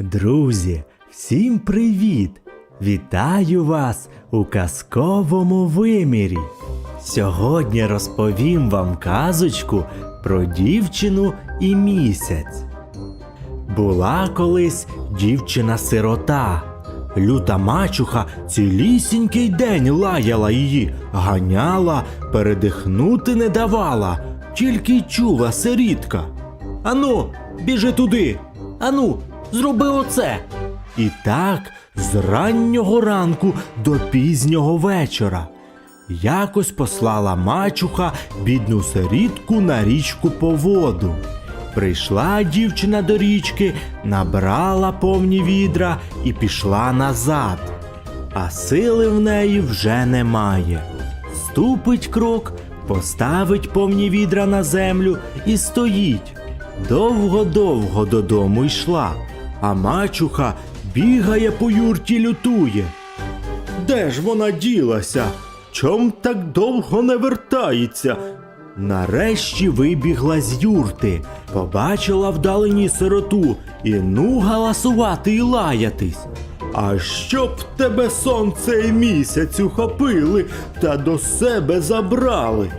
Друзі, всім привіт! Вітаю вас у казковому вимірі. Сьогодні розповім вам казочку про дівчину і місяць. Була колись дівчина-сирота. Люта мачуха цілісінький день лаяла її, ганяла, передихнути не давала, тільки й чула сирітка. Ану, біжи туди. Ану, зроби оце. І так з раннього ранку до пізнього вечора. Якось послала мачуха бідну сирітку на річку по воду. Прийшла дівчина до річки, набрала повні відра і пішла назад. А сили в неї вже немає. Ступить крок, поставить повні відра на землю і стоїть. Довго-довго додому йшла, а мачуха бігає по юрті лютує. Де ж вона ділася? Чом так довго не вертається? Нарешті вибігла з юрти, побачила вдалині сироту і ну галасувати і лаятись. А щоб тебе сонце і місяць ухопили та до себе забрали.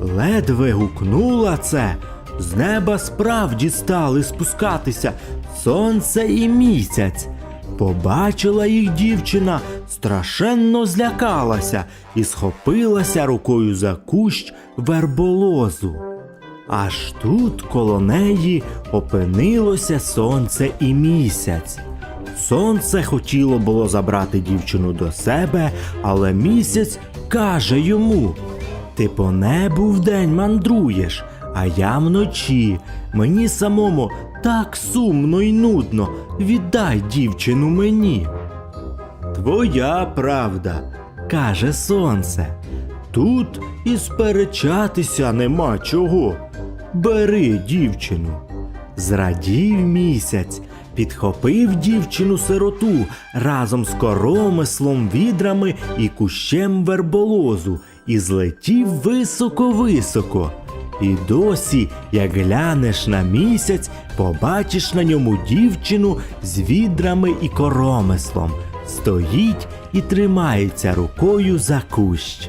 Ледве гукнула це, з неба справді стали спускатися сонце і місяць. Побачила їх дівчина, страшенно злякалася і схопилася рукою за кущ верболозу. Аж тут коло неї опинилося сонце і місяць. Сонце хотіло було забрати дівчину до себе, але місяць каже йому: Ти по небу вдень мандруєш, а я вночі. Мені самому так сумно й нудно. Віддай дівчину мені. Твоя правда, каже сонце. Тут і сперечатися нема чого. Бери дівчину. Зрадів місяць, підхопив дівчину сироту разом з коромислом, відрами і кущем верболозу і злетів високо-високо. І досі, як глянеш на місяць, побачиш на ньому дівчину з відрами і коромислом. Стоїть і тримається рукою за кущ.